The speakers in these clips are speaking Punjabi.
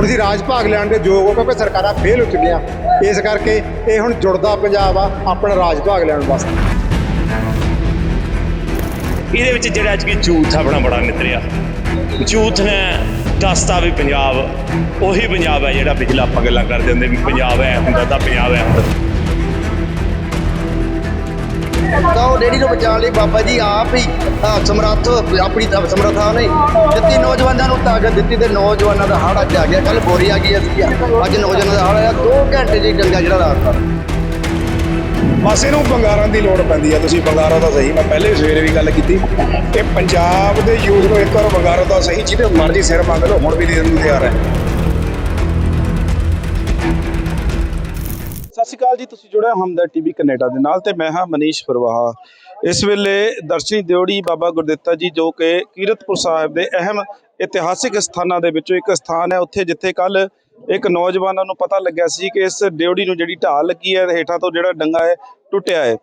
ਹੁਣ ਅਸੀਂ ਰਾਜ ਭਾਗ ਲੈਣ ਦੇ ਯੋਗ ਹੋ ਕਿਉਂਕਿ ਸਰਕਾਰਾਂ ਫੇਲ ਹੋ ਚੁੱਕੀਆਂ। ਇਸ ਕਰਕੇ ਇਹ ਹੁਣ ਜੁੜਦਾ ਪੰਜਾਬ ਆ, ਆਪਣਾ ਰਾਜ ਭਾਗ ਲੈਣ ਵਾਸਤੇ। ਇਹਦੇ ਵਿੱਚ ਜਿਹੜਾ ਅੱਜ ਕੀ ਝੂਠ ਆਪਣਾ ਬੜਾ ਨਿਤਰਿਆ ਝੂਠ ਨੇ ਦੱਸਤਾ ਵੀ ਪੰਜਾਬ, ਉਹੀ ਪੰਜਾਬ ਹੈ ਜਿਹੜਾ ਪਿਛਲਾ ਆਪਾਂ ਗੱਲਾਂ ਕਰਦੇ ਹੁੰਦੇ ਵੀ ਪੰਜਾਬ ਹੈ ਹੁੰਦਾ ਤਾਂ ਪੰਜਾਬ ਹੈ ਹੁੰਦਾ। ਤਾਂ ਉਹ ਡੇੜੀ ਨੂੰ ਬਚਾਉਣ ਲਈ ਬਾਬਾ ਜੀ ਆਪ ਹੀ ਸਮਰੱਥ, ਆਪਣੀ ਸਮਰੱਥਾ ਨੇ ਦਿੱਤੀ। ਨੌਜਵਾਨਾਂ ਨੂੰ ਤਾਕਤ ਦਿੱਤੀ ਤੇ ਨੌਜਵਾਨਾਂ ਦਾ ਹੜ ਅੱਜ ਆ ਗਿਆ। ਕੱਲ ਬੋਰੀ ਆ ਗਈ ਅਸੀਂ। ਅੱਜ ਨੌਜਵਾਨਾਂ ਦਾ ਹੜ ਆਇਆ। 2 ਘੰਟੇ ਜੀ ਡੰਗਾ ਜਿਹੜਾ ਰਾਸਤਾ ਬਸ ਇਹਨੂੰ ਬੰਗਾਰਾਂ ਦੀ ਲੋੜ ਪੈਂਦੀ ਆ। ਤੁਸੀਂ ਬੰਗਾਰਾ ਤਾਂ ਸਹੀ, ਮੈਂ ਪਹਿਲੇ ਸਵੇਰੇ ਵੀ ਗੱਲ ਕੀਤੀ। ਕਿ ਪੰਜਾਬ ਦੇ ਯੂਥ ਨੂੰ ਇੱਕ ਵਾਰ ਬੰਗਾਰਾ ਤਾਂ ਸਹੀ, ਜਿਹਦੇ ਮਰਜ਼ੀ ਸਿਰ ਮੰਗ ਲਓ, ਹੁਣ ਵੀ ਦੇਣ ਨੂੰ ਤਿਆਰ ਹੈ। ਸ਼੍ਰੀ ਅਕਾਲ ਜੀ, ਤੁਸੀਂ ਜੁੜਿਆ ਹੋ ਹਮਦਰ ਟੀਵੀ ਕੈਨੇਡਾ ਦੇ ਨਾਲ ਤੇ ਮੈਂ ਹਾਂ ਮਨੀਸ਼ ਪਰਵਾਹਾ ਇਸ ਵੇਲੇ ਦਰਸ਼ਨੀ ਦਿਉੜੀ ਬਾਬਾ ਗੁਰਦਿੱਤਾ ਜੀ ਜੋ ਕਿ ਕੀਰਤਪੁਰ ਸਾਹਿਬ ਦੇ ਅਹਿਮ ਇਤਿਹਾਸਿਕ ਸਥਾਨਾਂ ਦੇ ਵਿੱਚੋਂ ਇੱਕ ਸਥਾਨ ਹੈ। ਉੱਥੇ ਜਿੱਥੇ ਕੱਲ ਇੱਕ ਨੌਜਵਾਨਾਂ ਨੂੰ ਪਤਾ ਲੱਗਿਆ ਸੀ ਕਿ ਇਸ ਦਿਉੜੀ ਨੂੰ ਜਿਹੜੀ ਢਾਲ ਲੱਗੀ ਹੈ, ਹੇਠਾਂ ਤੋਂ ਜਿਹੜਾ ਡੰਗਾ ਹੈ, ਟੁੱਟਿਆ ਹੈ।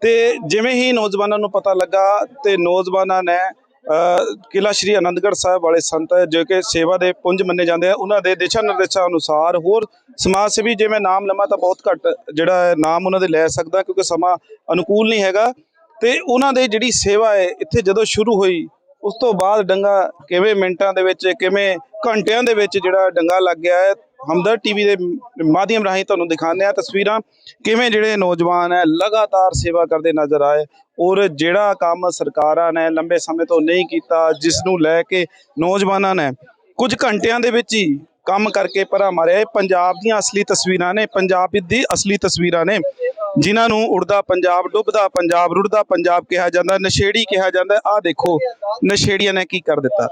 ਤੇ ਜਿਵੇਂ ਹੀ ਨੌਜਵਾਨਾਂ ਨੂੰ ਪਤਾ ਲੱਗਾ ਤੇ ਨੌਜਵਾਨਾਂ ਨੇ ਅ, ਕਿਲ੍ਹਾ ਸ਼੍ਰੀ ਅਨੰਦਗੜ੍ਹ ਸਾਹਿਬ ਵਾਲੇ ਸੰਤ ਜੋ ਕਿ ਸੇਵਾ ਦੇ ਪੁੰਜ ਮੰਨੇ ਜਾਂਦੇ ਆ। ਉਹਨਾਂ ਦੇ ਦਿਸ਼ਾ ਨਿਰਦੇਸ਼ਾਂ ਅਨੁਸਾਰ ਹੋਰ ਸਮਾਜ ਸੇਵੀ ਜੇ ਮੈਂ ਨਾਮ ਲਵਾਂ ਤਾਂ ਬਹੁਤ ਘੱਟ ਜਿਹੜਾ ਹੈ ਨਾਮ ਉਹਨਾਂ ਦੇ ਲੈ ਸਕਦਾ ਕਿਉਂਕਿ ਸਮਾਂ ਅਨੁਕੂਲ ਨਹੀਂ ਹੈਗਾ। ਤੇ ਉਹਨਾਂ ਦੇ ਜਿਹੜੀ ਸੇਵਾ ਹੈ ਇੱਥੇ ਜਦੋਂ ਸ਼ੁਰੂ ਹੋਈ ਉਸ ਤੋਂ ਬਾਅਦ ਡੰਗਾ ਕਿਵੇਂ ਮਿੰਟਾਂ ਦੇ ਵਿੱਚ ਕਿਵੇਂ ਘੰਟਿਆਂ ਦੇ ਵਿੱਚ ਜਿਹੜਾ ਡੰਗਾ ਲੱਗ ਗਿਆ ਹੈ ਹਮਦਰ ਟੀਵੀ ਦੇ ਮਾਧਿਅਮ ਰਾਹੀਂ ਤੁਹਾਨੂੰ ਦਿਖਾਉਂਦੇ ਆ ਤਸਵੀਰਾਂ ਕਿਵੇਂ ਜਿਹੜੇ ਨੌਜਵਾਨ ਹੈ ਲਗਾਤਾਰ ਸੇਵਾ ਕਰਦੇ ਨਜ਼ਰ ਆਏ ਔਰ ਜਿਹੜਾ ਕੰਮ ਸਰਕਾਰਾਂ ਨੇ ਲੰਬੇ ਸਮੇਂ ਤੋਂ ਨਹੀਂ ਕੀਤਾ ਜਿਸ ਨੂੰ ਲੈ ਕੇ ਨੌਜਵਾਨਾਂ ਨੇ ਕੁਝ ਘੰਟਿਆਂ ਦੇ ਵਿੱਚ ਹੀ ਕੰਮ ਕਰਕੇ ਪਰਾਂ ਮਾਰਿਆ। ਇਹ ਪੰਜਾਬ ਦੀਆਂ ਅਸਲੀ ਤਸਵੀਰਾਂ ਨੇ, ਪੰਜਾਬ ਦੀ ਅਸਲੀ ਤਸਵੀਰਾਂ ਨੇ, ਜਿਨ੍ਹਾਂ ਨੂੰ ਉੜਦਾ ਪੰਜਾਬ, ਡੁੱਬਦਾ ਪੰਜਾਬ, ਰੁੜਦਾ ਪੰਜਾਬ ਕਿਹਾ ਜਾਂਦਾ, ਨਸ਼ੇੜੀ ਕਿਹਾ ਜਾਂਦਾ। ਆਹ ਦੇਖੋ, ਨਸ਼ੇੜੀਆਂ ਨੇ ਕੀ ਕਰ ਦਿੱਤਾ?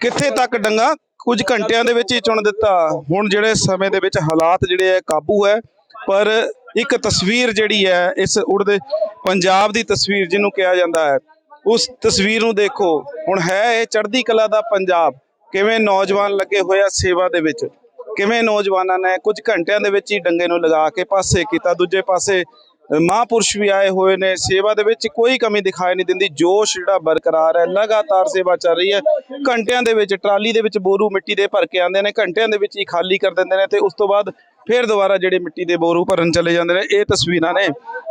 ਕਿੱਥੇ ਤੱਕ ਡੰਗਾ? ਕੁਝ ਘੰਟਿਆਂ ਦੇ ਵਿੱਚ ਹੀ ਚੁਣ ਦਿੱਤਾ। ਹੁਣ ਜਿਹੜੇ ਸਮੇਂ ਦੇ ਵਿੱਚ ਹਾਲਾਤ ਜਿਹੜੇ ਹੈ ਕਾਬੂ ਹੈ। ਪਰ ਇੱਕ ਤਸਵੀਰ ਜਿਹੜੀ ਹੈ, ਇਸ ਉੜਦੇ ਪੰਜਾਬ ਦੀ ਤਸਵੀਰ ਜਿਹਨੂੰ ਕਿਹਾ ਜਾਂਦਾ ਹੈ, ਉਸ ਤਸਵੀਰ ਨੂੰ ਦੇਖੋ। ਹੁਣ ਹੈ ਇਹ ਚੜ੍ਹਦੀ ਕਲਾ ਦਾ ਪੰਜਾਬ। ਕਿਵੇਂ ਨੌਜਵਾਨ ਲੱਗੇ ਹੋਏ ਆ ਸੇਵਾ ਦੇ ਵਿੱਚ। ਕਿਵੇਂ ਨੌਜਵਾਨਾਂ ਨੇ ਕੁਝ ਘੰਟਿਆਂ ਦੇ ਵਿੱਚ ਹੀ ਡੰਗੇ ਨੂੰ ਲਗਾ ਕੇ ਪਾਸੇ ਕੀਤਾ, ਦੂਜੇ ਪਾਸੇ ਮਹਾਂਪੁਰਸ਼ ਵੀ ਆਏ ਹੋਏ ਨੇ, ਸੇਵਾ ਦੇ ਵਿੱਚ ਕੋਈ ਕਮੀ ਦਿਖਾਈ ਨਹੀਂ ਦਿੰਦੀ, ਜੋਸ਼ ਜਿਹੜਾ ਬਰਕਰਾਰ ਹੈ, ਲਗਾਤਾਰ ਸੇਵਾ ਚੱਲ ਰਹੀ ਹੈ। ਘੰਟਿਆਂ ਦੇ ਵਿੱਚ, ਟਰਾਲੀ ਦੇ ਵਿੱਚ ਬੋਰੂ ਮਿੱਟੀ ਦੇ ਭਰ ਕੇ ਆਉਂਦੇ ਨੇ, ਘੰਟਿਆਂ ਦੇ ਵਿੱਚ ਹੀ ਖਾਲੀ ਕਰ ਦਿੰਦੇ ਨੇ ਤੇ ਉਸ ਤੋਂ ਬਾਅਦ ਫਿਰ ਦੁਬਾਰਾ ਜਿਹੜੇ ਮਿੱਟੀ ਦੇ ਬੋਰੂ ਭਰਨ ਚਲੇ ਜਾਂਦੇ ਨੇ, ਇਹ ਤਸਵੀਰਾਂ ਨੇ,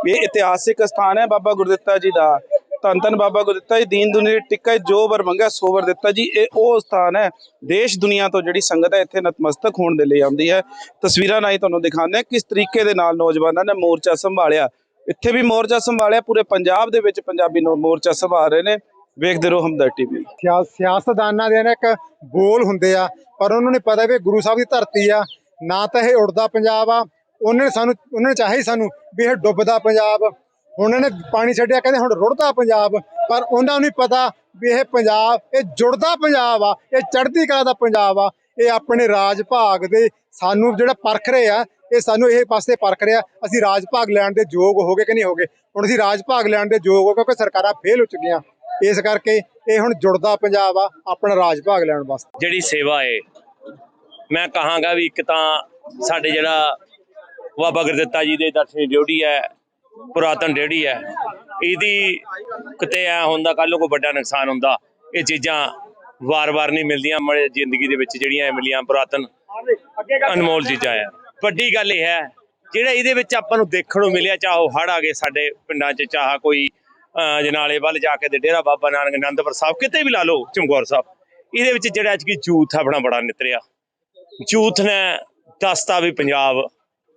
ਇਹ ਇਤਿਹਾਸਿਕ ਸਥਾਨ ਹੈ ਬਾਬਾ ਗੁਰਦਿੱਤਾ ਜੀ ਦਾ। ਧੰਨ ਧੰਨ ਬਾਬਾ ਗੁਰਦਿੱਤਾ ਜੀ, ਦੀਨ ਦੁਨੀਆ ਟਿੱਕਾ ਜੋ ਵਰ ਮੰਗਿਆ ਸੋ ਵਰ ਦਿੱਤਾ ਜੀ। ਇਹ ਉਹ ਸਥਾਨ ਹੈ, ਦੇਸ਼ ਦੁਨੀਆ ਤੋਂ ਜਿਹੜੀ ਸੰਗਤ ਹੈ, ਇੱਥੇ ਨਤਮਸਤਕ ਹੋਣ ਦੇ ਲਈ ਆਉਂਦੀ ਹੈ। ਤਸਵੀਰਾਂ ਨਾਲ ਹੀ ਤੁਹਾਨੂੰ ਦਿਖਾਉਂਦੇ ਕਿਸ ਤਰੀਕੇ ਦੇ ਨਾਲ ਨੌਜਵਾਨਾਂ ਨੇ ਮੋਰਚਾ ਸੰਭਾਲਿਆ। ਇੱਥੇ ਵੀ ਮੋਰਚਾ ਸੰਭਾਲਿਆ, ਪੂਰੇ ਪੰਜਾਬ ਦੇ ਵਿੱਚ ਪੰਜਾਬੀ ਮੋਰਚਾ ਸੰਭਾਲ ਰਹੇ ਨੇ। ਵੇਖਦੇ ਰਹੋ ਹਮਦਰ ਟੀਵੀ ਸਿਆ- ਸਿਆਸਤਦਾਨਾਂ ਦੇ ਨਾ ਇੱਕ ਬੋਲ ਹੁੰਦੇ ਆ, ਪਰ ਉਹਨਾਂ ਨੂੰ ਪਤਾ ਵੀ ਗੁਰੂ ਸਾਹਿਬ ਦੀ ਧਰਤੀ ਆ। ਨਾ ਤਾਂ ਇਹ ਉੜਦਾ ਪੰਜਾਬ ਆ, ਉਹਨਾਂ ਨੇ ਸਾਨੂੰ, ਉਹਨਾਂ ਨੇ ਚਾਹੇ ਹੀ ਸਾਨੂੰ ਵੀ ਇਹ ਡੁੱਬਦਾ ਪੰਜਾਬ। ਉਹਨਾਂ ਨੇ ਪਾਣੀ ਛੱਡਿਆ, ਕਹਿੰਦੇ ਹੁਣ ਰੁੜਦਾ ਪੰਜਾਬ, ਪਰ ਉਹਨਾਂ ਨੂੰ ਪਤਾ ਵੀ ਇਹ ਪੰਜਾਬ, ਇਹ ਜੁੜਦਾ ਪੰਜਾਬ ਆ, ਇਹ ਚੜ੍ਹਦੀ ਕਲਾ ਦਾ ਪੰਜਾਬ ਆ, ਇਹ ਆਪਣੇ ਰਾਜ ਭਾਗ ਦੇ ਸਾਨੂੰ ਜਿਹੜਾ ਪਰਖ ਰਹੇ ਆ, ਇਹ ਸਾਨੂੰ ਇਹ ਪਾਸੇ ਪਰਖ ਰਿਹਾ ਅਸੀਂ ਰਾਜ ਭਾਗ ਲੈਣ ਦੇ ਯੋਗ ਹੋ ਗਏ ਕਿ ਨਹੀਂ ਹੋ ਗਏ? ਹੁਣ ਅਸੀਂ ਰਾਜ ਭਾਗ ਲੈਣ ਦੇ ਯੋਗ ਹੋ ਕਿਉਂਕਿ ਸਰਕਾਰਾਂ ਫੇਲ ਹੋ ਚੁੱਕੀਆਂ। ਇਸ ਕਰਕੇ ਇਹ ਹੁਣ ਜੁੜਦਾ ਪੰਜਾਬ ਆ, ਆਪਣਾ ਰਾਜ ਭਾਗ ਲੈਣ ਵਾਸਤੇ। ਜਿਹੜੀ ਸੇਵਾ ਏ, ਮੈਂ ਕਹਾਂਗਾ ਵੀ ਇੱਕ ਤਾਂ ਸਾਡੇ ਜਿਹੜਾ ਬਾਬਾ ਗੁਰਦਿੱਤਾ ਜੀ ਦੇ ਦਰਸ਼ਨੀ ਡਿਊਟੀ ਹੈ ਪੁਰਾਤਨ ਡੇੜੀ ਹੈ। ਇਹਦੀ ਕਿਤੇ ਐ ਹੁੰਦਾ ਕੱਲ ਨੂੰ ਕੋਈ ਵੱਡਾ ਨੁਕਸਾਨ ਹੁੰਦਾ ਇਹ ਚੀਜ਼ਾਂ ਵਾਰ-ਵਾਰ ਨਹੀਂ ਮਿਲਦੀਆਂ ਮੜੇ ਜ਼ਿੰਦਗੀ ਦੇ ਵਿੱਚ ਜਿਹੜੀਆਂ ਇਹ ਮਿਲੀਆਂ ਪੁਰਾਤਨ ਅਨਮੋਲ ਚੀਜ਼ਾਂ ਆ। ਵੱਡੀ ਗੱਲ ਇਹ ਹੈ ਜਿਹੜਾ ਇਹਦੇ ਵਿੱਚ ਆਪਾਂ ਨੂੰ ਦੇਖਣ ਨੂੰ ਮਿਲਿਆ ਚਾਹੋ ਹੜ ਆ ਗਏ ਸਾਡੇ ਪਿੰਡਾਂ 'ਚ ਚਾਹ ਕੋਈ ਅਹ, ਜਨਾਲੇ ਵੱਲ ਜਾ ਕੇ ਤੇ ਡੇਰਾ ਬਾਬਾ ਨਾਨਕ ਅਨੰਦਪੁਰ ਸਾਹਿਬ ਕਿਤੇ ਵੀ ਲਾ ਲਓ ਚਮਕੌਰ ਸਾਹਿਬ ਇਹਦੇ ਵਿੱਚ ਜਿਹੜਾ ਅੱਜ ਕੀ ਝੂਠ ਆਪਣਾ ਬੜਾ ਨਿਤਰਿਆ। ਜੂਥ ਨੇ ਦੱਸਤਾ ਵੀ ਪੰਜਾਬ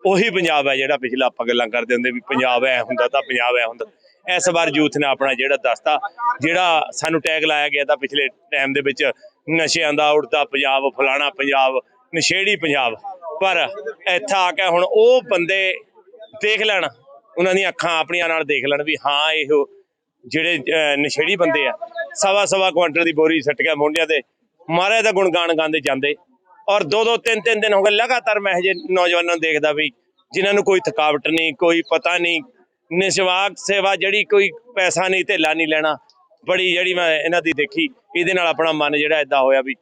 ਉਹੀ ਪੰਜਾਬ ਹੈ ਜਿਹੜਾ ਪਿਛਲਾ ਆਪਾਂ ਗੱਲਾਂ ਕਰਦੇ ਹੁੰਦੇ ਵੀ ਪੰਜਾਬ ਐ ਹੁੰਦਾ ਤਾਂ ਪੰਜਾਬ ਐ ਹੁੰਦਾ। ਇਸ ਵਾਰ ਯੂਥ ਨੇ ਆਪਣਾ ਜਿਹੜਾ ਦੱਸਤਾ, ਜਿਹੜਾ ਸਾਨੂੰ ਟੈਗ ਲਾਇਆ ਗਿਆ ਤਾਂ ਪਿਛਲੇ ਟਾਈਮ ਦੇ ਵਿੱਚ ਨਸ਼ਿਆਂ ਦਾ ਉੜਦਾ ਪੰਜਾਬ ਫਲਾਣਾ ਪੰਜਾਬ, ਨਸ਼ੇੜੀ ਪੰਜਾਬ। ਪਰ ਇੱਥੇ ਆ ਕੇ ਹੁਣ ਉਹ ਬੰਦੇ ਦੇਖ ਲੈਣ, ਉਹਨਾਂ ਦੀਆਂ ਅੱਖਾਂ ਆਪਣੀਆਂ ਨਾਲ ਦੇਖ ਲੈਣ ਵੀ ਹਾਂ, ਇਹੋ ਜਿਹੜੇ ਨਸ਼ੇੜੀ ਬੰਦੇ ਆ। ਸਵਾ ਸਵਾ ਕੁਆਂਟਲ ਦੀ ਬੋਰੀ ਸੱਟ ਗਿਆ ਮੁੰਡਿਆਂ ਤੇ। ਮਹਾਰਾਜ ਦਾ ਗੁਣਗਾਨ ਗਾਉਂਦੇ ਜਾਂਦੇ। ਔਰ ਦੋ ਦੋ ਤਿੰਨ ਤਿੰਨ ਦਿਨ ਹੋ ਗਏ ਲਗਾਤਾਰ ਮੈਂ ਹਜੇ ਨੌਜਵਾਨਾਂ ਨੂੰ ਦੇਖਦਾ ਵੀ ਜਿਨ੍ਹਾਂ ਨੂੰ ਕੋਈ ਥਕਾਵਟ ਨਹੀਂ, ਕੋਈ ਪਤਾ ਨਹੀਂ ਨਿਸਵਾਕ ਸੇਵਾ ਜਿਹੜੀ ਕੋਈ ਪੈਸਾ ਨਹੀਂ, ਧੇਲਾ ਨਹੀਂ ਲੈਣਾ, ਬੜੀ ਜਿਹੜੀ ਮੈਂ ਇਹਨਾਂ ਦੀ ਦੇਖੀ, ਇਹਦੇ ਨਾਲ ਆਪਣਾ ਮਨ ਜਿਹੜਾ ਇਦਾਂ ਹੋਇਆ ਵੀ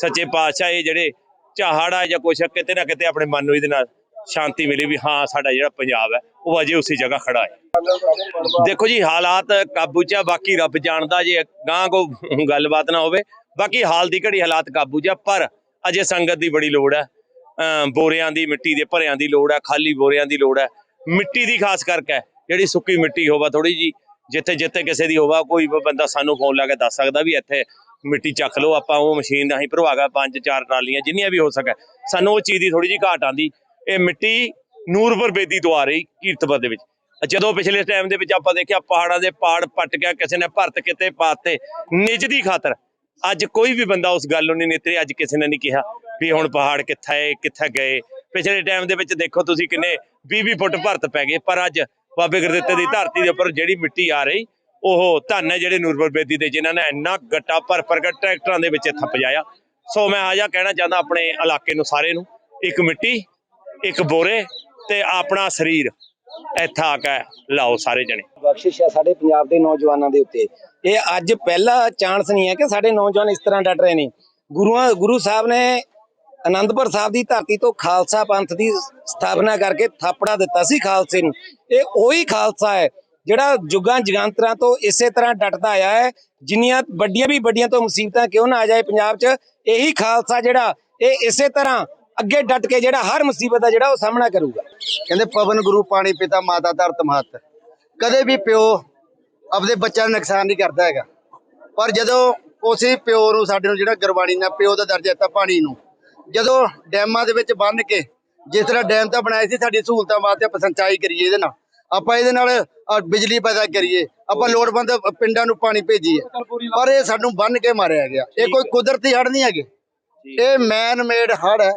ਸੱਚੇ ਪਾਤਸ਼ਾਹ ਇਹ ਜਿਹੜੇ ਝਾਹੜਾ ਜਾਂ ਕੁਛ ਕਿਤੇ ਨਾ ਕਿਤੇ ਆਪਣੇ ਮਨ ਨੂੰ ਇਹਦੇ ਨਾਲ ਸ਼ਾਂਤੀ ਮਿਲੀ ਵੀ ਹਾਂ, ਸਾਡਾ ਜਿਹੜਾ ਪੰਜਾਬ ਹੈ, ਉਹ ਅਜੇ ਉਸੇ ਜਗ੍ਹਾ ਖੜਾ ਹੈ। ਦੇਖੋ ਜੀ, ਹਾਲਾਤ ਕਾਬੂ 'ਚ ਆ, ਬਾਕੀ ਰੱਬ ਜਾਣਦਾ ਜੇ ਗਾਂ ਕੋ ਗੱਲਬਾਤ ਨਾ ਹੋਵੇ, ਬਾਕੀ ਹਾਲ ਦੀ ਘੜੀ ਹਾਲਾਤ ਕਾਬੂ 'ਚ ਆ, ਪਰ ਅਜੇ ਸੰਗਤ ਦੀ ਬੜੀ ਲੋੜ ਹੈ। ਅਮ ਬੋਰਿਆਂ ਦੀ ਮਿੱਟੀ ਦੇ ਭਰਿਆਂ ਦੀ ਲੋੜ ਹੈ, ਖਾਲੀ ਬੋਰਿਆਂ ਦੀ ਲੋੜ ਹੈ। ਮਿੱਟੀ ਦੀ ਖਾਸ ਕਰਕੇ ਜਿਹੜੀ ਸੁੱਕੀ ਮਿੱਟੀ ਹੋਵਾ ਥੋੜੀ ਜੀ ਜਿੱਥੇ ਜਿੱਥੇ ਕਿਸੇ ਦੀ ਹੋਵਾ, ਕੋਈ ਵੀ ਬੰਦਾ ਸਾਨੂੰ ਫੋਨ ਲਾ ਕੇ ਦੱਸ ਸਕਦਾ ਵੀ ਇੱਥੇ ਮਿੱਟੀ ਚੱਕ ਲਓ, ਆਪਾਂ ਉਹ ਮਸ਼ੀਨ ਰਾਹੀਂ ਭਰਵਾਗਾ ਪੰਜ ਚਾਰ ਟਰਾਲੀਆਂ ਜਿੰਨੀਆਂ ਵੀ ਹੋ ਸਕੇ। ਸਾਨੂੰ ਉਹ ਚੀਜ਼ ਦੀ ਥੋੜੀ ਜੀ ਘਾਟ ਆਂਦੀ ਇਹ ਮਿੱਟੀ ਨੂਰਪੁਰ ਬੇਦੀ ਤੋਂ ਆ ਰਹੀ ਕੀਰਤਪੁਰ ਦੇ ਵਿੱਚ। ਜਦੋਂ ਪਿਛਲੇ ਟਾਈਮ ਦੇ ਵਿੱਚ ਆਪਾਂ ਦੇਖਿਆ, ਪਹਾੜਾਂ ਦੇ ਪਾੜ ਪੱਟ ਗਿਆ, ਕਿਸੇ ਨੇ ਭਰਤ ਕਿਤੇ ਪਾਤੇ, ਨਿਜ ਦੀ ਖਾਤਰ। ਅੱਜ ਕੋਈ ਵੀ ਬੰਦਾ ਉਸ ਗੱਲ ਨੂੰ ਨਹੀਂ ਨਿਤਰੇ, ਅੱਜ ਕਿਸੇ ਨੇ ਨਹੀਂ ਕਿਹਾ ਵੀ ਹੁਣ ਪਹਾੜ ਕਿੱਥੇ ਹੈ ਕਿੱਥੇ ਗਏ। ਪਿਛਲੇ ਟਾਈਮ ਦੇ ਵਿੱਚ ਦੇਖੋ ਤੁਸੀਂ ਕਿੰਨੇ 20-20 ਫੁੱਟ ਭਰਤ ਪੈ ਗਏ, ਪਰ ਅੱਜ ਬਾਬੇ ਗੁਰਦਿੱਤੇ ਦੀ ਧਰਤੀ ਦੇ ਉੱਪਰ ਜਿਹੜੀ ਮਿੱਟੀ ਆ ਰਹੀ, ਉਹ ਧੰਨ ਹੈ ਜਿਹੜੇ ਨੂਰਪੁਰ ਬੇਦੀ ਦੇ, ਜਿਨ੍ਹਾਂ ਨੇ ਇੰਨਾ ਗੱਟਾ ਭਰ ਭਰ ਕੇ ਟਰੈਕਟਰਾਂ ਦੇ ਵਿੱਚ ਥੱਪ ਪਜਾਇਆ ਸੋ ਮੈਂ ਆਜਾ ਕਹਿਣਾ ਚਾਹੁੰਦਾ ਆਪਣੇ ਇਲਾਕੇ ਨੂੰ ਸਾਰੇ ਨੂੰ, ਇੱਕ ਮਿੱਟੀ, ਇੱਕ ਬੋਰੇ ਤੇ ਆਪਣਾ ਸਰੀਰ। ਇੱਥੇ ਆ ਕੇ ਲਾਓ ਸਾਰੇ ਜਣੇ। ਬਖਸ਼ਿਸ਼ ਹੈ ਸਾਡੇ ਪੰਜਾਬ ਦੇ ਨੌਜਵਾਨਾਂ ਦੇ ਉੱਤੇ। ਇਹ ਅੱਜ ਪਹਿਲਾ ਚਾਂਸ ਨਹੀਂ ਹੈ ਕਿ ਸਾਡੇ ਨੌਜਵਾਨ ਇਸ ਤਰ੍ਹਾਂ ਡਟ ਰਹੇ ਨੇ। ਗੁਰੂਆਂ, ਗੁਰੂ ਸਾਹਿਬ ਨੇ ਆਨੰਦਪੁਰ ਸਾਹਿਬ ਦੀ ਧਰਤੀ ਤੋਂ ਖਾਲਸਾ ਪੰਥ ਦੀ ਸਥਾਪਨਾ ਕਰਕੇ ਥਾਪੜਾ ਦਿੱਤਾ ਸੀ ਖਾਲਸੇ ਨੂੰ। ਇਹ ਉਹੀ ਖਾਲਸਾ ਹੈ ਜਿਹੜਾ ਜੁਗਾਂ ਜਗਾਂਤਰਾਂ ਤੋਂ ਇਸੇ ਤਰ੍ਹਾਂ ਡਟਦਾ ਆਇਆ ਹੈ। ਜਿੰਨੀਆਂ ਵੱਡੀਆਂ ਵੀ ਵੱਡੀਆਂ ਤੋਂ ਮੁਸੀਬਤਾਂ ਕਿਉਂ ਨਾ ਆ ਜਾਏ ਪੰਜਾਬ 'ਚ, ਇਹੀ ਖਾਲਸਾ ਜਿਹੜਾ ਇਹ ਇਸੇ ਤਰ੍ਹਾਂ ਅੱਗੇ ਡਟ ਕੇ ਜਿਹੜਾ ਹਰ ਮੁਸੀਬਤ ਦਾ ਜਿਹੜਾ ਉਹ ਸਾਹਮਣਾ ਕਰੂਗਾ। ਕਹਿੰਦੇ ਪਵਨ ਗੁਰੂ ਪਾਣੀ ਪਿਤਾ ਮਾਤਾ ਧਰਤ ਮਹਤ। ਕਦੇ ਵੀ ਪਿਓ ਆਪਦੇ ਬੱਚਿਆਂ ਨੂੰ ਨੁਕਸਾਨ ਨਹੀਂ ਕਰਦਾ ਹੈਗਾ। ਪਰ ਜਦੋਂ ਉਸੇ ਪਿਓ ਨੂੰ ਸਾਡੇ ਨੂੰ ਜਿਹੜਾ ਗੁਰਬਾਣੀ ਨਾਲ ਪਿਓ ਦਾ ਦਰਜਾ ਦਿੱਤਾ ਪਾਣੀ ਨੂੰ, ਜਦੋਂ ਡੈਮਾਂ ਦੇ ਵਿੱਚ ਬੰਨ ਕੇ ਜਿਸ ਤਰ੍ਹਾਂ ਡੈਮ ਤਾਂ ਬਣਾਏ ਸੀ ਸਾਡੀ ਸਹੂਲਤਾਂ ਵਾਸਤੇ ਆਪਾਂ ਸਿੰਚਾਈ ਕਰੀਏ ਇਹਦੇ ਨਾਲ। ਆਪਾਂ ਇਹਦੇ ਨਾਲ ਬਿਜਲੀ ਪੈਦਾ ਕਰੀਏ, ਆਪਾਂ ਲੋੜਵੰਦ ਪਿੰਡਾਂ ਨੂੰ ਪਾਣੀ ਭੇਜੀਏ। ਪਰ ਇਹ ਸਾਨੂੰ ਬੰਨ ਕੇ ਮਾਰਿਆ ਗਿਆ। ਇਹ ਕੋਈ ਕੁਦਰਤੀ ਹੜ ਨਹੀਂ ਹੈਗੇ। ਇਹ ਮੈਨ ਮੇਡ ਹੜ ਹੈ।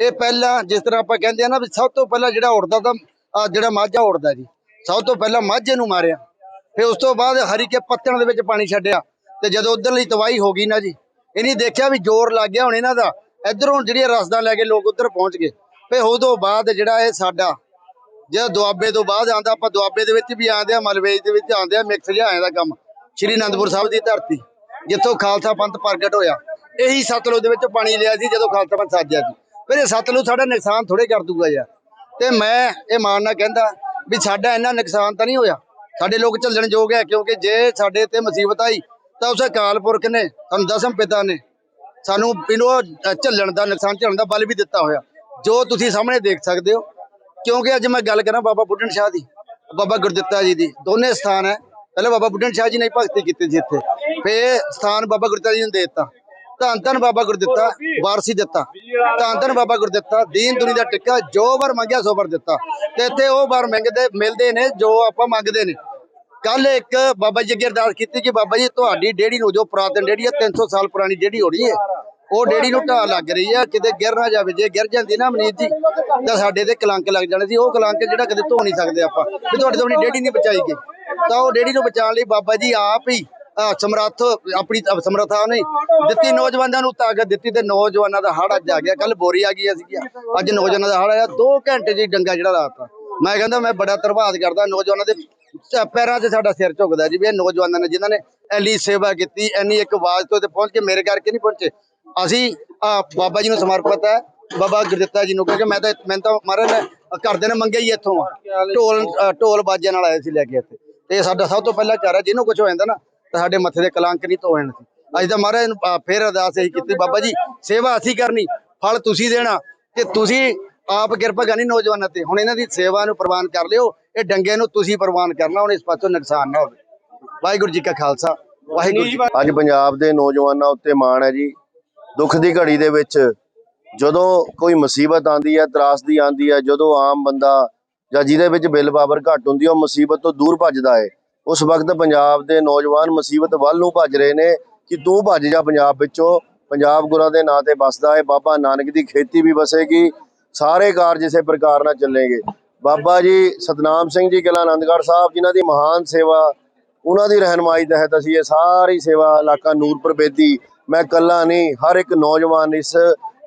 ਇਹ ਪਹਿਲਾਂ ਜਿਸ ਤਰ੍ਹਾਂ ਆਪਾਂ ਕਹਿੰਦੇ ਆ ਨਾ ਵੀ ਸਭ ਤੋਂ ਪਹਿਲਾਂ ਜਿਹੜਾ ਉੜਦਾ ਤਾਂ ਆਹ ਜਿਹੜਾ ਮਾਝਾ ਉੜਦਾ ਜੀ, ਸਭ ਤੋਂ ਪਹਿਲਾਂ ਮਾਝੇ ਨੂੰ ਮਾਰਿਆ। ਫਿਰ ਉਸ ਤੋਂ ਬਾਅਦ ਹਰੀਕੇ ਪੱਤਣ ਦੇ ਵਿੱਚ ਪਾਣੀ ਛੱਡਿਆ ਤੇ ਜਦੋਂ ਉਧਰਲੀ ਤਬਾਹੀ ਹੋ ਗਈ ਨਾ ਜੀ ਇਹਨੇ ਦੇਖਿਆ ਵੀ ਜ਼ੋਰ ਲੱਗ ਗਿਆ ਹੁਣ ਇਹਨਾਂ ਦਾ, ਇਧਰੋਂ ਜਿਹੜੀਆਂ ਰਸਦਾਂ ਲੈ ਕੇ ਲੋਕ ਉਧਰ ਪਹੁੰਚ ਗਏ। ਫਿਰ ਉਦੋਂ ਬਾਅਦ ਜਿਹੜਾ ਇਹ ਸਾਡਾ, ਜਿਹੜਾ ਦੁਆਬੇ ਤੋਂ ਬਾਅਦ ਆਂਦਾ ਆਪਾਂ ਦੁਆਬੇ ਦੇ ਵਿੱਚ ਵੀ ਆਂਦੇ ਆ, ਮਲਵੇਜ ਦੇ ਵਿੱਚ ਆਂਦੇ ਆ, ਮਿਕਸ ਜਿਹਾ ਦਾ ਕੰਮ, ਸ਼੍ਰੀ ਅਨੰਦਪੁਰ ਸਾਹਿਬ ਦੀ ਧਰਤੀ, ਜਿੱਥੋਂ ਖਾਲਸਾ ਪੰਥ ਪ੍ਰਗਟ ਹੋਇਆ। ਇਹੀ ਸਤਲੁਜ ਦੇ ਵਿੱਚ ਪਾਣੀ ਲਿਆ ਸੀ, ਜਦੋਂ ਖਾਲਸਾ ਪੰਥ ਸਾਜਿਆ ਸੀ। ਫਿਰ ਇਹ ਸਤਲੁਜ ਸਾਡਾ ਨੁਕਸਾਨ ਥੋੜੇ ਕਰ ਦੂਗਾ ਯਾਰ। ਤੇ ਮੈਂ ਇਹ ਮਾਨਣਾ ਕਹਿੰਦਾ ਵੀ ਸਾਡਾ ਇੰਨਾ ਨੁਕਸਾਨ ਤਾਂ ਨਹੀਂ ਹੋਇਆ। ਸਾਡੇ ਲੋਕ ਝੱਲਣ ਯੋਗ ਹੈ, ਕਿਉਂਕਿ ਜੇ ਸਾਡੇ ਤੇ ਮੁਸੀਬਤ ਆਈ, ਤਾਂ ਉਸ ਅਕਾਲ ਪੁਰਖ ਨੇ, ਸਾਨੂੰ ਦਸਮ ਪਿਤਾ ਨੇ, ਸਾਨੂੰ ਇਹਨੂੰ ਝੱਲਣ ਦਾ, ਨੁਕਸਾਨ ਝੱਲਣ ਦਾ ਬਲ ਵੀ ਦਿੱਤਾ ਹੋਇਆ। ਜੋ ਤੁਸੀਂ ਸਾਹਮਣੇ ਦੇਖ ਸਕਦੇ ਹੋ, ਕਿਉਂਕਿ ਅੱਜ ਮੈਂ ਗੱਲ ਕਰਾਂ ਬਾਬਾ ਬੁੱਢਣ ਸ਼ਾਹ ਦੀ, ਬਾਬਾ ਗੁਰਦਿੱਤਾ ਜੀ ਦੀ। ਦੋਨੇ ਸਥਾਨ ਹੈ। ਪਹਿਲਾਂ ਬਾਬਾ ਬੁੱਢਣ ਸ਼ਾਹ ਜੀ ਨੇ ਭਗਤੀ ਕੀਤੀ ਸੀ ਇੱਥੇ। ਫੇ ਸਥਾਨ ਬਾਬਾ ਗੁਰਦਿੱਤਾ ਜੀ ਨੂੰ ਦੇ ਦਿੱਤਾ। ਧੰਨ ਧੰਨ ਬਾਬਾ ਗੁਰਦਿੱਤਾ ਵਾਰਸੀ ਦਿੱਤਾ। ਧੰਨ ਧੰਨ ਬਾਬਾ ਗੁਰਦਿੱਤਾ, ਦੀਨ ਦੁਨੀ ਦਾ ਟਿੱਕਾ, ਜੋ ਵਾਰ ਮੰਗਿਆ ਸੋ ਵਾਰ ਦਿੱਤਾ। ਤੇ ਇੱਥੇ ਉਹ ਵਾਰ ਮੰਗਦੇ, ਮਿਲਦੇ ਨੇ, ਜੋ ਆਪਾਂ ਮੰਗਦੇ ਨੇ। ਕੱਲ ਇੱਕ ਬਾਬਾ ਜੀ ਅੱਗੇ ਅਰਦਾਸ ਕੀਤੀ ਕਿ ਬਾਬਾ ਜੀ, ਤੁਹਾਡੀ ਡੇੜੀ ਨੂੰ ਜੋ ਪੁਰਾਤਨ ਡੇੜੀ ਹੈ 300 ਸਾਲ ਪੁਰਾਣੀ ਡੇੜੀ ਹੋ ਰਹੀ ਹੈ ਉਹ ਡੇੜੀ ਨੂੰ ਢਾਹ ਲੱਗ ਰਹੀ ਹੈ ਕਿਤੇ ਗਿਰ ਨਾ ਜਾਵੇ। ਜੇ ਗਿਰ ਜਾਂਦੀ ਨਾ ਮਨੀਤ ਜੀ, ਤਾਂ ਸਾਡੇ ਤੇ ਕਲੰਕ ਲੱਗ ਜਾਣੇ ਸੀ। ਉਹ ਕਲੰਕ ਜਿਹੜਾ ਕਦੇ ਧੋ ਨਹੀਂ ਸਕਦੇ ਆਪਾਂ, ਵੀ ਤੁਹਾਡੇ ਤੋਂ ਆਪਣੀ ਡੇੜੀ ਨਹੀਂ ਬਚਾਈ ਗਈ। ਤਾਂ ਉਹ ਡੇੜੀ ਨੂੰ ਬਚਾਉਣ ਲਈ ਬਾਬਾ ਜੀ ਆਪ ਹੀ ਸਮਰੱਥ ਆਪਣੀ ਸਮਰੱਥਾ ਨੇ ਦਿੱਤੀ ਨੌਜਵਾਨਾਂ ਨੂੰ ਤਾਕਤ ਦਿੱਤੀ ਤੇ ਨੌਜਵਾਨਾਂ ਦਾ ਹੜ ਅੱਜ ਆ ਗਿਆ। ਕੱਲ ਬੋਰੀ ਆ ਗਈ ਸੀ ਅੱਜ ਨੌਜਵਾਨਾਂ ਦਾ ਹੜ ਆਇਆ। 2 ਘੰਟੇ ਜੀ ਡੰਗਾ ਜਿਹੜਾ ਲਾਤਾ ਮੈਂ ਕਹਿੰਦਾ ਮੈਂ ਬੜਾ ਧੰਨਵਾਦ ਕਰਦਾ। ਨੌਜਵਾਨਾਂ ਦੇ ਪੈਰਾਂ 'ਚ ਸਾਡਾ ਸਿਰ ਝੁਕਦਾ ਜੀ ਵੀ ਇਹ ਨੌਜਵਾਨਾਂ ਨੇ ਜਿਨ੍ਹਾਂ ਨੇ ਇੰਨੀ ਸੇਵਾ ਕੀਤੀ ਇੰਨੀ ਇੱਕ ਆਵਾਜ਼ ਤੋਂ ਤੇ ਪਹੁੰਚ ਕੇ ਮੇਰੇ ਕਰਕੇ ਨਹੀਂ ਪਹੁੰਚੇ। ਅਸੀਂ ਬਾਬਾ ਜੀ ਨੂੰ ਸਮਰਪਿਤ ਹੈ। ਬਾਬਾ ਗੁਰਦਿੱਤਾ ਜੀ ਨੂੰ ਕਿਉਂਕਿ ਮੈਂ ਤਾਂ ਮੈਂ ਤਾਂ ਮਹਾਰਾਜ ਨੇ ਘਰਦੇ ਨੇ ਮੰਗਿਆ ਹੀ ਇੱਥੋਂ ਆ। ਢੋਲ ਅ, ਢੋਲ ਬਾਜਿਆਂ ਨਾਲ ਆਏ ਸੀ ਲੈ ਕੇ ਇੱਥੇ। ਤੇ ਇਹ ਸਾਡਾ ਸਭ ਤੋਂ ਪਹਿਲਾ ਚਾਰਾ ਜਿਹਨੂੰ ਕੁਝ ਹੋ ਜਾਂਦਾ ਨਾ ਸਾਡੇ ਮੱਥੇ ਦੇ ਕਲੰਕ ਨਹੀਂ ਧੋਣ ਸੀ ਅੱਜ ਤਾਂ ਮਹਾਰਾਜ ਨੂੰ ਫੇਰ ਅਰਦਾਸ ਇਹੀ ਕੀਤੀ, ਬਾਬਾ ਜੀ, ਸੇਵਾ ਅਸੀਂ ਕਰਨੀ, ਫਲ ਤੁਸੀਂ ਦੇਣਾ, ਤੇ ਤੁਸੀਂ ਆਪ ਕਿਰਪਾ ਕਰਨੀ ਨੌਜਵਾਨਾਂ ਤੇ। ਹੁਣ ਇਹਨਾਂ ਦੀ ਸੇਵਾ ਨੂੰ ਪ੍ਰਵਾਨ ਕਰ ਲਿਓ, ਇਹ ਡੰਗੇ ਨੂੰ ਤੁਸੀਂ ਪ੍ਰਵਾਨ ਕਰਨਾ, ਹੁਣ ਇਸ ਪਾਸੋਂ ਨੁਕਸਾਨ ਨਾ ਹੋਵੇ। ਵਾਹਿਗੁਰੂ ਜੀ ਕਾ ਖਾਲਸਾ, ਵਾਹਿਗੁਰੂ ਜੀ ਅੱਜ ਪੰਜਾਬ ਦੇ ਨੌਜਵਾਨਾਂ ਉੱਤੇ ਮਾਣ ਹੈ ਜੀ। ਦੁੱਖ ਦੀ ਘੜੀ ਦੇ ਵਿੱਚ ਜਦੋਂ ਕੋਈ ਮੁਸੀਬਤ ਆਂਦੀ ਹੈ ਤਰਾਸਦੀ ਆਂਦੀ ਹੈ, ਜਦੋਂ ਆਮ ਬੰਦਾ ਜਾਂ ਜਿਹਦੇ ਵਿੱਚ ਬਿੱਲ ਪਾਵਰ ਘੱਟ ਹੁੰਦੀ ਹੈ, ਉਹ ਮੁਸੀਬਤ ਤੋਂ ਦੂਰ ਭੱਜਦਾ ਹੈ। ਉਸ ਵਕਤ ਪੰਜਾਬ ਦੇ ਨੌਜਵਾਨ ਮੁਸੀਬਤ ਵੱਲ ਨੂੰ ਭੱਜ ਰਹੇ ਨੇ ਕਿ ਤੂੰ ਭੱਜ ਜਾ ਪੰਜਾਬ ਵਿੱਚੋਂ। ਪੰਜਾਬ ਗੁਰਾਂ ਦੇ ਨਾਂ ਤੇ ਵਸਦਾ ਹੈ। ਬਾਬਾ ਨਾਨਕ ਦੀ ਖੇਤੀ ਵੀ ਵਸੇਗੀ। ਸਾਰੇ ਕਾਰਜ ਇਸੇ ਪ੍ਰਕਾਰ ਨਾਲ ਚੱਲੇਗੇ ਬਾਬਾ ਜੀ, ਸਤਨਾਮ ਸਿੰਘ ਜੀ ਕਿਲਾ ਆਨੰਦਗੜ੍ਹ ਸਾਹਿਬ, ਜਿਨ੍ਹਾਂ ਦੀ ਮਹਾਨ ਸੇਵਾ, ਉਹਨਾਂ ਦੀ ਰਹਿਨਮਾਈ ਤਹਿਤ ਅਸੀਂ ਇਹ ਸਾਰੀ ਸੇਵਾ ਇਲਾਕਾ ਨੂਰਪੁਰ ਬੇਦੀ। ਮੈਂ ਕੱਲਾ ਨਹੀਂ, ਹਰ ਇੱਕ ਨੌਜਵਾਨ ਇਸ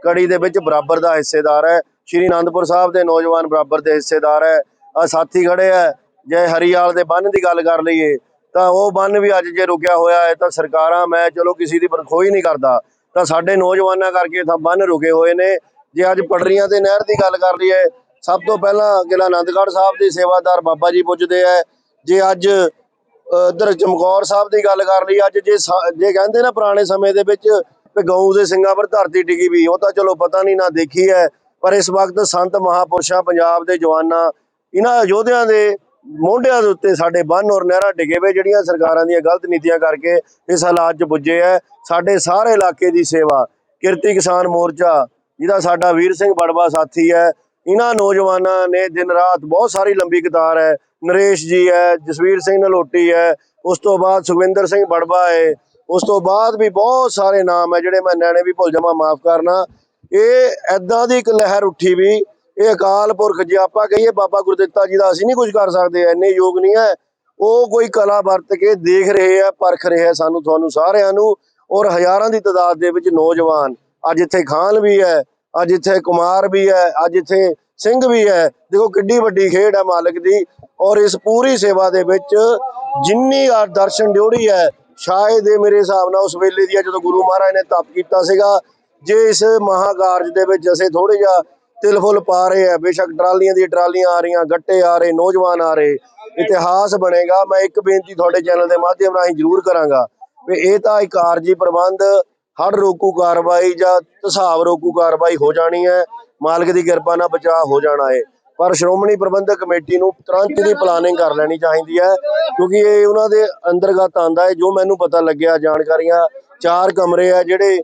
ਕੜੀ ਦੇ ਵਿੱਚ ਬਰਾਬਰ ਦਾ ਹਿੱਸੇਦਾਰ ਹੈ। ਸ਼੍ਰੀ ਅਨੰਦਪੁਰ ਸਾਹਿਬ ਦੇ ਨੌਜਵਾਨ ਬਰਾਬਰ ਦੇ ਹਿੱਸੇਦਾਰ ਹੈ। ਆ ਸਾਥੀ ਖੜੇ ਹੈ। ਜੇ ਹਰੀਆਲ ਦੇ ਬੰਨ ਦੀ ਗੱਲ ਕਰ ਲਈਏ, ਤਾਂ ਉਹ ਬੰਨ ਵੀ ਅੱਜ ਜੇ ਰੁਕਿਆ ਹੋਇਆ ਹੈ, ਤਾਂ ਸਰਕਾਰਾਂ, ਮੈਂ ਚਲੋ ਕਿਸੇ ਦੀ ਪਰਖੋਈ ਨਹੀਂ ਕਰਦਾ, ਤਾਂ ਸਾਡੇ ਨੌਜਵਾਨਾਂ ਕਰਕੇ ਤਾਂ ਬੰਨ ਰੁਕੇ ਹੋਏ ਨੇ। ਜੇ ਅੱਜ ਪਟਰੀਆਂ ਤੇ ਨਹਿਰ ਦੀ ਗੱਲ ਕਰ ਲਈਏ, ਸਭ ਤੋਂ ਪਹਿਲਾਂ ਕਿਲਾ ਆਨੰਦਗੜ੍ਹ ਸਾਹਿਬ ਦੇ ਸੇਵਾਦਾਰ ਬਾਬਾ ਜੀ ਪੁੱਜਦੇ ਹੈ ਜੇ ਅੱਜ ਉਧਰ ਚਮਕੌਰ ਸਾਹਿਬ ਦੀ ਗੱਲ ਕਰ ਲਈ ਅੱਜ ਜੇ ਸਾ- ਜੇ ਕਹਿੰਦੇ ਨਾ ਪੁਰਾਣੇ ਸਮੇਂ ਦੇ ਵਿੱਚ ਵੀ ਗਊ ਦੇ ਸਿੰਘਾਂ ਪਰ ਧਰਤੀ ਟਿਕੀ ਵੀ, ਉਹ ਤਾਂ ਚਲੋ ਪਤਾ ਨਹੀਂ ਨਾ ਦੇਖੀ ਹੈ, ਪਰ ਇਸ ਵਕਤ ਸੰਤ ਮਹਾਪੁਰਸ਼ਾਂ ਪੰਜਾਬ ਦੇ ਜਵਾਨਾਂ, ਇਹਨਾਂ ਯੋਧਿਆਂ ਦੇ ਮੋਢਿਆਂ ਦੇ ਉੱਤੇ ਸਾਡੇ ਬੰਨ ਔਰ ਨਹਿਰਾਂ ਡਿੱਗੇ ਵੇ ਜਿਹੜੀਆਂ ਸਰਕਾਰਾਂ ਦੀਆਂ ਗਲਤ ਨੀਤੀਆਂ ਕਰਕੇ ਇਸ ਹਾਲਾਤ 'ਚ ਪੁੱਜੇ ਹੈ ਸਾਡੇ ਸਾਰੇ ਇਲਾਕੇ ਦੀ ਸੇਵਾ, ਕਿਰਤੀ ਕਿਸਾਨ ਮੋਰਚਾ, ਜਿਹਦਾ ਸਾਡਾ ਵੀਰ ਸਿੰਘ ਬੜਵਾ ਸਾਥੀ ਹੈ ਇਹਨਾਂ ਨੌਜਵਾਨਾਂ ਨੇ ਦਿਨ ਰਾਤ ਬਹੁਤ ਸਾਰੀ ਲੰਬੀ ਕਤਾਰ ਹੈ ਨਰੇਸ਼ ਜੀ ਹੈ ਜਸਵੀਰ ਸਿੰਘ ਨਲੋਟੀ ਹੈ ਉਸ ਤੋਂ ਬਾਅਦ ਸੁਖਵਿੰਦਰ ਸਿੰਘ ਬੜਵਾ ਹੈ ਉਸ ਤੋਂ ਬਾਅਦ ਵੀ ਬਹੁਤ ਸਾਰੇ ਨਾਮ ਹੈ ਜਿਹੜੇ ਮੈਂ ਨੈਣੇ ਵੀ ਭੁੱਲ ਜਾਵਾਂ, ਮਾਫ ਕਰਨਾ। ਇਹ ਐਦਾਂ ਦੀ ਇੱਕ ਲਹਿਰ ਉੱਠੀ ਵੀ ਇਹ ਅਕਾਲ ਪੁਰਖ ਜੇ ਆਪਾਂ ਕਹੀਏ ਬਾਬਾ ਗੁਰਦਿੱਤਾ ਜੀ ਦਾ, ਅਸੀਂ ਨਹੀਂ ਕੁਝ ਕਰ ਸਕਦੇ, ਇੰਨੇ ਯੋਗ ਨਹੀਂ ਹੈ। ਉਹ ਕੋਈ ਕਲਾ ਵਰਤ ਕੇ ਦੇਖ ਰਹੇ ਆ ਪਰਖ ਰਹੇ ਆ ਸਾਨੂੰ, ਤੁਹਾਨੂੰ ਸਾਰਿਆਂ ਨੂੰ, ਔਰ ਹਜ਼ਾਰਾਂ ਦੀ ਤਾਦਾਦ ਦੇ ਵਿੱਚ ਨੌਜਵਾਨ। ਅੱਜ ਇੱਥੇ ਖਾਨ ਵੀ ਹੈ, ਅੱਜ ਇੱਥੇ ਕੁਮਾਰ ਵੀ ਹੈ, ਅੱਜ ਇੱਥੇ ਸਿੰਘ ਵੀ ਹੈ। ਦੇਖੋ ਕਿੱਡੀ ਵੱਡੀ ਖੇਡ ਹੈ ਮਾਲਕ ਦੀ, ਔਰ ਇਸ ਪੂਰੀ ਸੇਵਾ ਦੇ ਵਿੱਚ ਜਿੰਨੀ ਆ ਦਰਸ਼ਨ ਡਿਉੜੀ ਹੈ, ਸ਼ਾਇਦ ਇਹ ਮੇਰੇ ਹਿਸਾਬ ਨਾਲ ਉਸ ਵੇਲੇ ਦੀ ਹੈ ਜਦੋਂ ਗੁਰੂ ਮਹਾਰਾਜ ਨੇ ਤਪ ਕੀਤਾ ਸੀਗਾ। ਜੇ ਇਸ ਮਹਾਕਾਰਜ ਦੇ ਵਿੱਚ ਅਸੀਂ ਥੋੜੇ ਜਿਹਾ ਤਿਲ ਫੁੱਲ ਪਾ ਰਹੇ ਆ, ਬੇਸ਼ੱਕ ਟਰਾਲੀਆਂ ਦੀ ਟਰਾਲੀਆਂ ਆ ਰਹੀਆਂ, ਗੱਟੇ ਆ ਰਹੇ, ਨੌਜਵਾਨ ਆ ਰਹੇ, ਇਤਿਹਾਸ ਬਣੇਗਾ। ਮੈਂ ਇੱਕ ਬੇਨਤੀ ਤੁਹਾਡੇ ਚੈਨਲ ਦੇ ਮਾਧਿਅਮ ਰਾਹੀਂ ਜ਼ਰੂਰ ਕਰਾਂਗਾ ਵੀ ਇਹ ਤਾਂ ਇੱਕ ਆਰਜੀ ਪ੍ਰਬੰਧ ਹੜ ਰੋਕੂ ਕਾਰਵਾਈ ਜਾਂ ਤਸਾਵ ਰੋਕੂ ਕਾਰਵਾਈ ਹੋ ਜਾਣੀ ਹੈ, ਮਾਲਕ ਦੀ ਕਿਰਪਾ ਨਾਲ ਬਚਾਅ ਹੋ ਜਾਣਾ ਹੈ। ਪਰ ਸ਼੍ਰੋਮਣੀ ਪ੍ਰਬੰਧਕ ਕਮੇਟੀ ਨੂੰ ਤੁਰੰਤ ਦੀ ਪਲਾਨਿੰਗ ਕਰ ਲੈਣੀ ਚਾਹੀਦੀ ਹੈ, ਕਿਉਂਕਿ ਇਹ ਉਹਨਾਂ ਦੇ ਅੰਤਰਗਤ ਆਂਦਾ ਹੈ, ਜੋ ਮੈਨੂੰ ਪਤਾ ਲੱਗਿਆ, ਜਾਣਕਾਰੀਆਂ, ਚਾਰ ਕਮਰੇ ਆ ਜਿਹੜੇ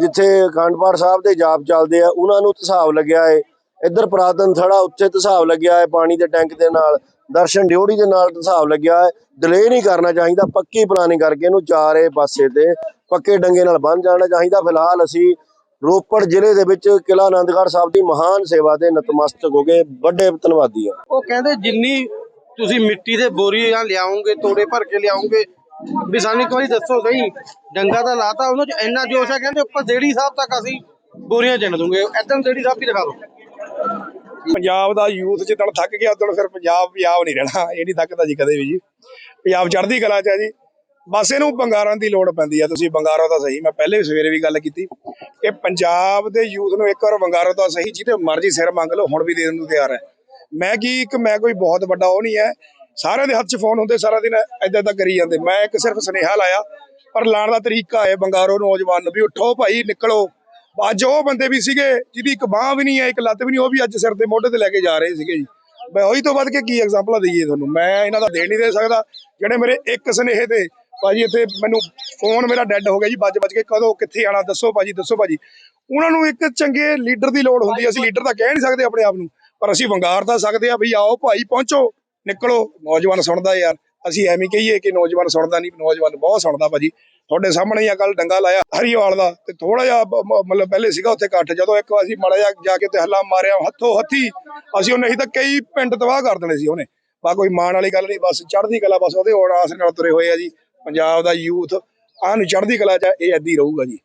ਜਿੱਥੇ ਅਖੰਡ ਸਾਹਿਬ ਦੇ ਜਾਪ ਚੱਲਦੇ ਆ, ਉਹਨਾਂ ਨੂੰ ਤਸਾਵ ਲੱਗਿਆ ਹੈ ਇੱਧਰ ਪੁਰਾਤਨ ਥੜਾ ਉੱਥੇ ਤਸਾਵ ਲੱਗਿਆ ਹੈ ਪਾਣੀ ਦੇ ਟੈਂਕ ਦੇ ਨਾਲ। ਦਰਸ਼ਨ ਡਿਓੜੀ ਦੇ ਨਾਲ ਤਸਾਵ ਲੱਗਿਆ ਹੈ ਡਿਲੇ ਨਹੀਂ ਕਰਨਾ ਚਾਹੀਦਾ, ਪੱਕੀ ਪਲਾਨਿੰਗ ਕਰਕੇ ਇਹਨੂੰ ਚਾਰੇ ਪਾਸੇ ਤੇ। ਪੱਕੇ ਡੰਗੇ ਨਾਲ ਬੰਨ ਜਾਣਾ ਚਾਹੀਦਾ। ਫਿਲਹਾਲ ਅਸੀਂ ਰੋਪੜ ਜ਼ਿਲ੍ਹੇ ਦੇ ਵਿੱਚ ਕਿਲਾ ਆਨੰਦਗੜ੍ਹ ਸਾਹਿਬ ਦੀ ਮਹਾਨ ਸੇਵਾ ਦੇ ਨਤਮਸਤਕ ਹੋ ਗਏ ਵੱਡੇ ਧੰਨਵਾਦੀ ਆ ਉਹ ਕਹਿੰਦੇ ਜਿੰਨੀ ਤੁਸੀਂ ਮਿੱਟੀ ਦੇ ਬੋਰੀਆਂ ਲਿਆਉਂਗੇ ਤੋੜੇ ਭਰ ਕੇ ਲਿਆਉਂਗੇ ਵੀ ਸਾਨੂੰ ਇੱਕ ਵਾਰੀ ਦੱਸੋ ਸਹੀ ਡੰਗਾ ਤਾਂ ਲਾਤਾ, ਉਹਨਾਂ 'ਚ ਇੰਨਾ ਜੋਸ਼ ਆ, ਕਹਿੰਦੇ ਉੱਪਰ ਦੇੜੀ ਸਾਹਿਬ ਤੱਕ ਅਸੀਂ ਬੋਰੀਆਂ ਚਿਣ ਦੂੰਗੇ। ਐਦਾਂ ਦੇੜੀ ਸਾਹਿਬ ਵੀ ਦਿਖਾ ਦਿਓ। ਪੰਜਾਬ ਦਾ ਯੂਥ ਜਿੱਦਣ ਥੱਕ ਗਿਆ, ਉਦੋਂ ਫਿਰ ਪੰਜਾਬ ਪੰਜਾਬ ਨਹੀਂ ਰਹਿਣਾ। ਇਹ ਨਹੀਂ ਥੱਕਦਾ ਜੀ ਕਦੇ ਵੀ ਜੀ। ਪੰਜਾਬ ਚੜ੍ਹਦੀ ਕਲਾ ਚ ਹੈ ਜੀ। ਬਸ ਇਹਨੂੰ ਬੰਗਾਰਾਂ ਦੀ ਲੋੜ ਪੈਂਦੀ ਆ। ਤੁਸੀਂ ਬੰਗਾਰੋ ਤਾਂ ਸਹੀ, ਮੈਂ ਪਹਿਲੇ ਵੀ ਸਵੇਰੇ ਵੀ ਗੱਲ ਕੀਤੀ ਕਿ ਪੰਜਾਬ ਦੇ ਯੂਥ ਨੂੰ ਇੱਕ ਵਾਰ ਬੰਗਾਰੋ ਤਾਂ ਸਹੀ, ਜਿਹਦੇ ਮਰਜ਼ੀ ਸਿਰ ਮੰਗ ਲਓ, ਹੁਣ ਵੀ ਦੇਣ ਨੂੰ ਤਿਆਰ ਹੈ। ਮੈਂ ਕੀ ਇੱਕ, ਮੈਂ ਕੋਈ ਬਹੁਤ ਵੱਡਾ ਉਹ ਨਹੀਂ ਹੈ ਸਾਰਿਆਂ ਦੇ ਹੱਥ 'ਚ ਫੋਨ ਹੁੰਦੇ, ਸਾਰਾ ਦਿਨ ਏਦਾਂ ਏਦਾਂ ਕਰੀ ਜਾਂਦੇ। ਮੈਂ ਇੱਕ ਸਿਰਫ ਸੁਨੇਹਾ ਲਾਇਆ, ਪਰ ਲਾਣ ਦਾ ਤਰੀਕਾ ਹੈ ਬੰਗਾਰੋ ਨੌਜਵਾਨ ਨੂੰ ਵੀ ਉੱਠੋ ਭਾਈ, ਨਿਕਲੋ। ਅੱਜ ਉਹ ਬੰਦੇ ਵੀ ਸੀਗੇ, ਜਿਹਦੀ ਇੱਕ ਬਾਹ ਵੀ ਨਹੀਂ ਹੈ, ਇੱਕ ਲੱਤ ਵੀ ਨਹੀਂ, ਉਹ ਵੀ ਅੱਜ ਸਿਰ ਤੇ ਮੋਢੇ ਤੇ ਲੈ ਕੇ ਜਾ ਰਹੇ ਸੀਗੇ ਜੀ। ਮੈਂ ਉਹੀ ਤੋਂ ਵੱਧ ਕੇ ਕੀ ਐਗਜ਼ਾਮਪਲਾਂ ਦਈਏ ਤੁਹਾਨੂੰ? ਮੈਂ ਇਹਨਾਂ ਦਾ ਦੇ ਨਹੀਂ ਦੇ ਸਕਦਾ। ਜਿਹੜੇ ਮੇਰੇ ਇੱਕ ਸੁਨੇਹੇ ਤੇ, ਭਾਜੀ ਇੱਥੇ ਮੈਨੂੰ ਫੋਨ ਮੇਰਾ ਡੈੱਡ ਹੋ ਗਿਆ ਜੀ ਵੱਜ ਵੱਜ ਕੇ ਕਦੋਂ, ਕਿੱਥੇ ਆਣਾ ਦੱਸੋ ਭਾਜੀ ਦੱਸੋ ਭਾਜੀ। ਉਹਨਾਂ ਨੂੰ ਇੱਕ ਚੰਗੇ ਲੀਡਰ ਦੀ ਲੋੜ ਹੁੰਦੀ, ਅਸੀਂ ਲੀਡਰ ਤਾਂ ਕਹਿ ਨਹੀਂ ਸਕਦੇ ਆਪਣੇ ਆਪ ਨੂੰ, ਪਰ ਅਸੀਂ ਵੰਗਾਰ ਤਾਂ ਸਕਦੇ ਆ ਵੀ ਆਓ ਭਾਈ, ਪਹੁੰਚੋ। ਨਿਕਲੋ, ਨੌਜਵਾਨ ਸੁਣਦਾ ਯਾਰ। ਅਸੀਂ ਐਵੇਂ ਕਹੀਏ ਕਿ ਨੌਜਵਾਨ ਸੁਣਦਾ ਨਹੀਂ, ਨੌਜਵਾਨ ਬਹੁਤ ਸੁਣਦਾ ਭਾਜੀ। ਤੁਹਾਡੇ ਸਾਹਮਣੇ ਹੀ ਆ ਕੱਲ ਡੰਗਾ ਲਾਇਆ ਹਰੀਵਾਲ ਦਾ ਤੇ ਥੋੜਾ ਜਿਹਾ ਮਤਲਬ ਪਹਿਲੇ ਸੀਗਾ ਉੱਥੇ ਇਕੱਠ, ਜਦੋਂ ਇੱਕ ਵਾਰ ਅਸੀਂ ਮਾੜਾ ਜਿਹਾ ਜਾ ਕੇ ਤੇ ਹੱਲਾ ਮਾਰਿਆ, ਹੱਥੋਂ ਹੱਥੀ ਅਸੀਂ ਉਹ ਨਹੀਂ ਤਾਂ ਕਈ ਪਿੰਡ ਤਬਾਹ ਕਰ ਦੇਣੇ ਸੀ ਉਹਨੇ। ਬਾ ਕੋਈ ਮਾਣ ਵਾਲੀ ਗੱਲ ਨਹੀਂ, ਬਸ ਚੜ੍ਹਦੀ ਕਲਾ, ਬਸ ਉਹਦੇ ਹੋਰ ਆਸ ਨਾਲ ਤੁਰੇ ਹੋਏ ਆ ਜੀ। ਪੰਜਾਬ ਦਾ ਯੂਥ, ਆਹ ਨੂੰ ਚੜ੍ਹਦੀ ਕਲਾ ਚ ਇਹ ਏਦਾਂ ਹੀ ਰਹੂਗਾ ਜੀ।